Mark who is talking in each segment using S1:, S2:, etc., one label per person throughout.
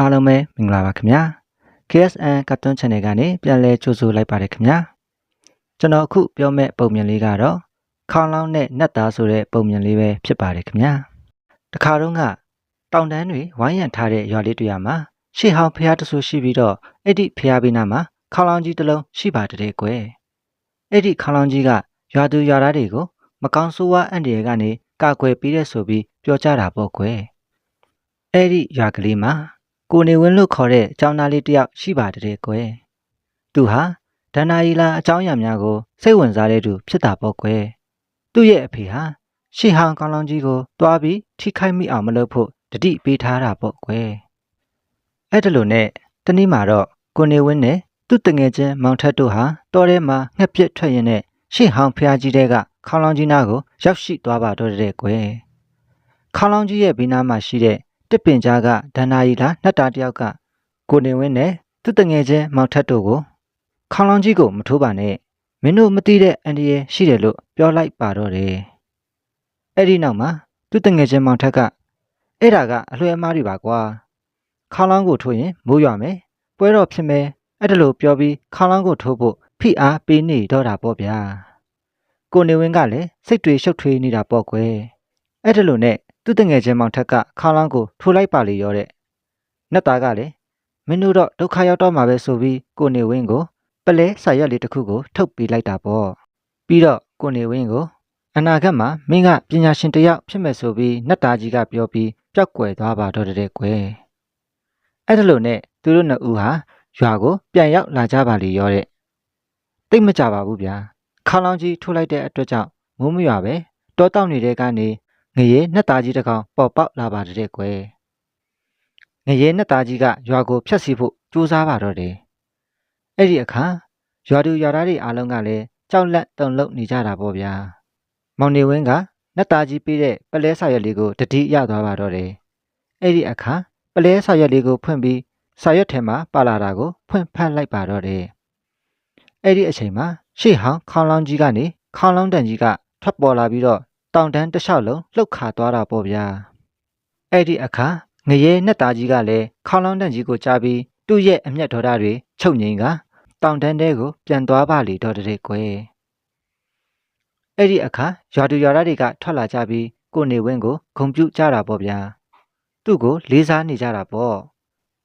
S1: အားလုံးပဲမင်္ဂလာပါခင်ဗျာ KSN Cartoon Channel ကနေပြန်လည်ကြိုဆိုလိုက်ပါတယ်ခင်ဗျာကျွန်တော်အခုပြောမဲ့ပုံမြင်လေးကတော့ခေါင်းလောင်းနဲ့နတ်သားဆိုတဲ့ပုံမြင်လေးပဲဖြစ်ပါတယ်ခင်ဗျာတခါတော့ကတောင်တန်းတွေဝိုင်းရံထားတဲ့ရွာလေးတစ်ရွာမှာရှေ့ဟောင်းဖျားတဆူရှိပြီးတော့အဲ့ဒီဖျားဘေးနားမှာခေါင်းလောင်းကြီးတစ်လုံးရှိပါတဲ့ကွယ်အဲ့ဒီခေါင်းလောင်းကြီးကရွာသူရွာသားတွေကိုမကောင်းဆိုးဝါးအန်ဒီရကနေကာကွယ်ပေးတဲ့ဆိုပြီးပြောကြတာပေါ့ကွယ်အဲ့ဒီရွာကလေးမှာ ကိုနေဝင်းလို့ခေါ်တဲ့အကြောင်းသားလေးတစ်ယောက်ရှိပါတယ်ကွယ်သူဟာဒဏ္ဍာရီလာအကြောင်းအရာများကိုစိတ်ဝင်စားတဲ့သူဖြစ်တာပေါ့ကွယ်သူ့ရဲ့အဖေဟာရှေ့ဟောင်းကောင်းလောင်းကြီးကိုတွားပြီးထိခိုက်မိအောင်မလုပ်ဖို့တတိပေးထားတာပေါ့ကွယ်အဲ့ဒါလို့နဲ့တနေ့မှာတော့ကိုနေဝင်းနဲ့သူ့တငယ်ချင်းမောင်ထက်တို့ဟာတော်ထဲမှာငှက်ပြက်ထွက်ရင်းနဲ့ရှေ့ဟောင်းဖျားကြီးတဲ့ကခေါင်းလောင်းကြီးနားကိုရောက်ရှိသွားပါတော့တဲ့ကွယ်ခေါင်းလောင်းကြီးရဲ့ဘေးနားမှာရှိတဲ့ တစ်ပင်ကြားကဒန္နာရီလာနှက်တာတယောက်ကကိုနေဝင်းနဲ့သူ့တငယ်ချင်းမောင်ထက်တို့ကိုခေါင်းလောင်းကြီးကိုမထိုးပါနဲ့မင်းတို့မသိတဲ့အန်ဒီရဲ့ရှိတယ်လို့ပြောလိုက်ပါတော့တယ်အဲ့ဒီနောက်မှာသူ့တငယ်ချင်းမောင်ထက်ကအဲ့ဒါကအလွှဲအမားတွေပါကွာခေါင်းလောင်းကိုထိုးရင်မိုးရွာမယ်ပွဲတော့ဖြစ်မယ်အဲ့ဒါလို့ပြောပြီးခေါင်းလောင်းကိုထိုးဖို့ဖိအားပေးနေတော့တာပေါ့ဗျာကိုနေဝင်းကလည်းစိတ်တွေရှုပ်ထွေးနေတာပေါ့ကွယ်အဲ့ဒါလို့နဲ့ သူ့တငယ်ချင်းမောင်ထက်ကခေါင်းလောင်းကိုထိုးလိုက်ပါလေရောတဲ့။နတ်သားကလည်းမင်းတို့တော့ဒုက္ခရောက်တော့မှာပဲဆိုပြီးကိုနေဝင်းကိုပလဲဆာရက်လေးတစ်ခုကိုထုတ်ပေးလိုက်တာပေါ့။ပြီးတော့ကိုနေဝင်းကိုအနာဂတ်မှာမင်းကပညာရှင်တစ်ယောက်ဖြစ်မယ်ဆိုပြီးနတ်သားကြီးကပြောပြီးပျောက်ကွယ်သွားပါတော့တဲ့ကွယ်။အဲ့ဒါလို့နဲ့သူတို့နှစ်ဦးဟာရွာကိုပြန်ရောက်လာကြပါလေရောတဲ့။တိတ်မကြပါဘူးဗျာ။ခေါင်းလောင်းကြီးထိုးလိုက်တဲ့အတွက်ကြောင့်မိုးမရွာပဲတောတောက်နေတဲ့ကနေ ငရေနှစ်သားကြီးတစ်ကောင်ပေါ်ပေါက်လာပါတဲ့ကွယ်ငရေနှစ်သားကြီးကရွာကိုဖျက်ဆီးဖို့ကြိုးစားပါတော့တယ်အဲ့ဒီအခါရွာသူရွာသားတွေအားလုံးကလည်းကြောက်လန့်တုန်လှုပ်နေကြတာပေါ့ဗျာမောင်နေဝင်းကနှစ်သားကြီးပေးတဲ့ပလဲစာရွက်လေးကိုတတိရသွားပါတော့တယ်အဲ့ဒီအခါပလဲစာရွက်လေးကိုဖွင့်ပြီးစာရွက်ထဲမှာပါလာတာကိုဖွင့်ဖတ်လိုက်ပါတော့တယ်အဲ့ဒီအချိန်မှာရှေ့ဟောင်းခေါင်းလောင်းကြီးကနေခေါင်းလောင်းတန်ကြီးကထွက်ပေါ်လာပြီးတော့ တောင်တန်းတစ်လျှောက်လုံးလှုပ်ခါသွားတာပေါ့ဗျာအဲ့ဒီအခါငရဲနဲ့သားကြီးကလည်းခေါင်းလောင်းတန်ကြီးကိုကြားပြီးသူ့ရဲ့အမျက်ဒေါသတွေချုပ်ငိမ်ကတောင်တန်းတဲကိုပြန်သွားပါလေတော့တဲ့ကွယ်အဲ့ဒီအခါရွာသူရွာသားတွေကထွက်လာကြပြီးကိုနေဝင်းကိုဂုံပြုတ်ကြတာပေါ့ဗျာသူ့ကိုလေးစားနေကြတာပေါ့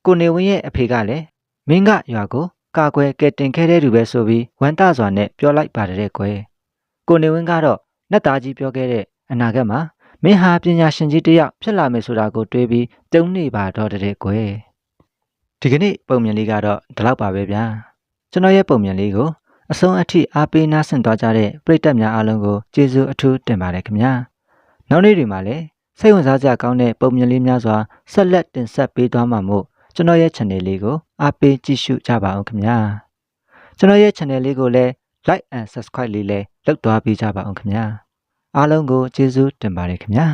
S1: ကိုနေဝင်းရဲ့အဖေကလည်းမင်းကရွာကိုကာကွယ်ကဲတင်ခဲ့တဲ့သူပဲဆိုပြီးဝမ်းတစွာနဲ့ပြောလိုက်ပါတယ်ကွယ်ကိုနေဝင်းကတော့ နတ်သားကြီးပြောခဲ့တဲ့အနာဂတ်မှာမင်းဟာပညာရှင်ကြီးတစ်ယောက်ဖြစ်လာမယ်ဆိုတာကိုတွေးပြီးတုံနေပါတော့တဲ့ကွယ်ဒီကနေ့ပုံမြင်လေးကတော့ဒီလောက်ပါပဲဗျာကျွန်တော်ရဲ့ပုံမြင်လေးကိုအဆုံးအထိအားပေးနားဆင်သွားကြတဲ့ပရိသတ်များအားလုံးကိုကျေးဇူးအထူးတင်ပါတယ်ခင်ဗျာနောက်နေ့တွေမှာလည်းစိတ်ဝင်စားစရာကောင်းတဲ့ပုံမြင်လေးများစွာဆက်လက်တင်ဆက်ပေးသွားမှာမို့ကျွန်တော်ရဲ့ channel လေးကိုအားပေးကြည့်ရှုကြပါအောင်ခင်ဗျာကျွန်တော်ရဲ့ channel လေးကိုလည်း like and subscribe လေးလည်းလုပ်သွားပေးကြပါအောင်ခင်ဗျာအားလုံးကိုကျေးဇူးတင်ပါတယ်ခင်ဗျာ